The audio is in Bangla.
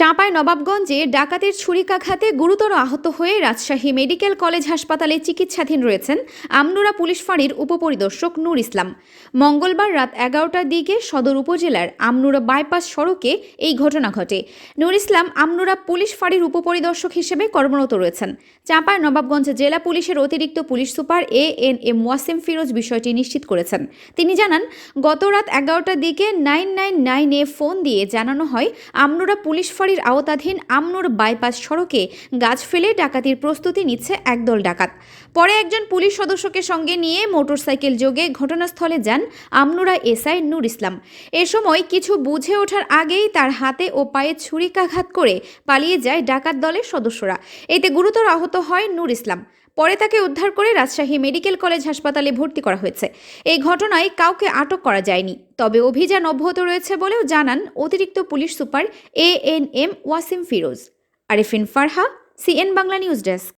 চাঁপাই নবাবগঞ্জে ডাকাতের ছুরিকাঘাতে গুরুতর আহত হয়ে রাজশাহী মেডিকেল কলেজ হাসপাতালে চিকিৎসাধীন রয়েছেন আমনুরা পুলিশ ফাঁড়ির উপপরিদর্শক নূর ইসলাম। মঙ্গলবার রাত এগারোটার দিকে সদর উপজেলার আমনুরা বাইপাস সড়কে এই ঘটনা ঘটে। নূর ইসলাম আমনুরা পুলিশ ফাঁড়ির উপপরিদর্শক হিসেবে কর্মরত রয়েছেন। চাঁপাই নবাবগঞ্জ জেলা পুলিশের অতিরিক্ত police super A N M Wasim Firoz বিষয়টি নিশ্চিত করেছেন। তিনি জানান, গত রাত এগারোটার দিকে নাইন নাইন নাইনে ফোন দিয়ে জানানো হয়, আমনুরা পুলিশ ফাঁড়ির আওতাধীন আমনুর বাইপাস সড়কে গাছ ফেলে ডাকাতির প্রস্তুতি নিচ্ছে একদল ডাকাত। পরে একজন পুলিশ সদস্যকে সঙ্গে নিয়ে মোটরসাইকেল যোগে ঘটনাস্থলে যান আমনুরা এসআই নূর ইসলাম। এ সময় কিছু বুঝে ওঠার আগেই তার হাতে ও পায়ে ছুরিকাঘাত করে পালিয়ে যায় ডাকাত দলের সদস্যরা। এতে গুরুতর আহত হয় নূর ইসলাম। পরে তাকে উদ্ধার করে রাজশাহী মেডিকেল কলেজ হাসপাতালে ভর্তি করা হয়েছে। এই ঘটনায় কাউকে আটক করা যায়নি। তবে অভিযান অব্যাহত রয়েছে বলেও জানান অতিরিক্ত police super A N M Wasim Firoz. Arifin Farha, CN Bangla news desk.